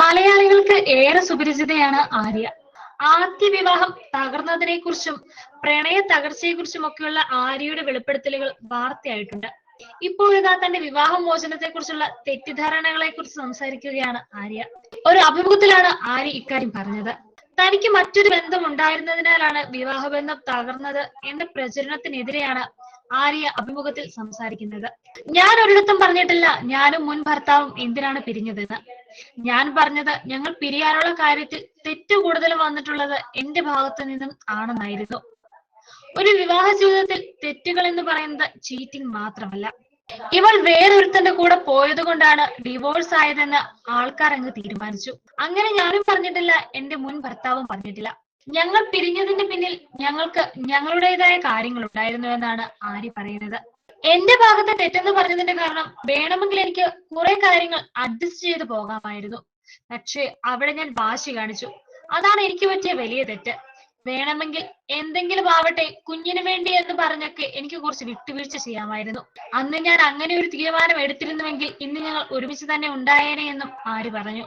മലയാളികൾക്ക് ഏറെ സുപരിചിതയാണ് ആര്യ. ആദ്യ വിവാഹം തകർന്നതിനെ കുറിച്ചും പ്രണയ തകർച്ചയെ കുറിച്ചും ഒക്കെയുള്ള ആര്യയുടെ വെളിപ്പെടുത്തലുകൾ വാർത്തയായിട്ടുണ്ട്. ഇപ്പോൾ ഇതാ തന്റെ വിവാഹമോചനത്തെ കുറിച്ചുള്ള തെറ്റിദ്ധാരണകളെ കുറിച്ച് സംസാരിക്കുകയാണ് ആര്യ. ഒരു അഭിമുഖത്തിലാണ് ആര്യ ഇക്കാര്യം പറഞ്ഞത്. തനിക്ക് മറ്റൊരു ബന്ധം ഉണ്ടായിരുന്നതിനാലാണ് വിവാഹബന്ധം തകർന്നത് എന്ന പ്രചരണത്തിനെതിരെയാണ് ആര്യ അഭിമുഖത്തിൽ സംസാരിക്കുന്നത്. ഞാൻ ഒരിടത്തും പറഞ്ഞിട്ടില്ല ഞാനും മുൻ ഭർത്താവും എന്തിനാണ് പിരിഞ്ഞതെന്ന്. ഞാൻ പറഞ്ഞത് ഞങ്ങൾ പിരിയാനുള്ള കാര്യത്തിൽ തെറ്റ് കൂടുതൽ വന്നിട്ടുള്ളത് എന്റെ ഭാഗത്തു നിന്നും ആണെന്നായിരുന്നു. ഒരു വിവാഹ ജീവിതത്തിൽ തെറ്റുകൾ എന്ന് പറയുന്നത് ചീറ്റിംഗ് മാത്രമല്ല. ഇവൾ വേറൊരുത്തന്റെ കൂടെ പോയത് കൊണ്ടാണ് ഡിവോഴ്സ് ആയതെന്ന് ആൾക്കാർ അങ്ങ് തീരുമാനിച്ചു. അങ്ങനെ ഞാനും പറഞ്ഞിട്ടില്ല എന്റെ മുൻ ഭർത്താവും പറഞ്ഞിട്ടില്ല. ഞങ്ങൾ പിരിഞ്ഞതിന്റെ പിന്നിൽ ഞങ്ങൾക്ക് ഞങ്ങളുടേതായ കാര്യങ്ങൾ ഉണ്ടായിരുന്നു എന്നാണ് ആര്യ പറയുന്നത്. എന്റെ ഭാഗത്ത് തെറ്റെന്ന് പറഞ്ഞതിന്റെ കാരണം വേണമെങ്കിൽ എനിക്ക് കുറെ കാര്യങ്ങൾ അഡ്ജസ്റ്റ് ചെയ്ത് പോകാമായിരുന്നു. പക്ഷേ അവിടെ ഞാൻ വാശി കാണിച്ചു. അതാണ് എനിക്ക് പറ്റിയ വലിയ തെറ്റ്. വേണമെങ്കിൽ എന്തെങ്കിലും ആവട്ടെ കുഞ്ഞിന് വേണ്ടി എന്ന് പറഞ്ഞൊക്കെ എനിക്ക് കുറച്ച് വിട്ടുവീഴ്ച ചെയ്യാമായിരുന്നു. അന്ന് ഞാൻ അങ്ങനെ ഒരു തീരുമാനം എടുത്തിരുന്നുവെങ്കിൽ ഇന്ന് ഞങ്ങൾ ഒരുമിച്ച് തന്നെ ഉണ്ടായേനെ എന്നും ആര് പറഞ്ഞു.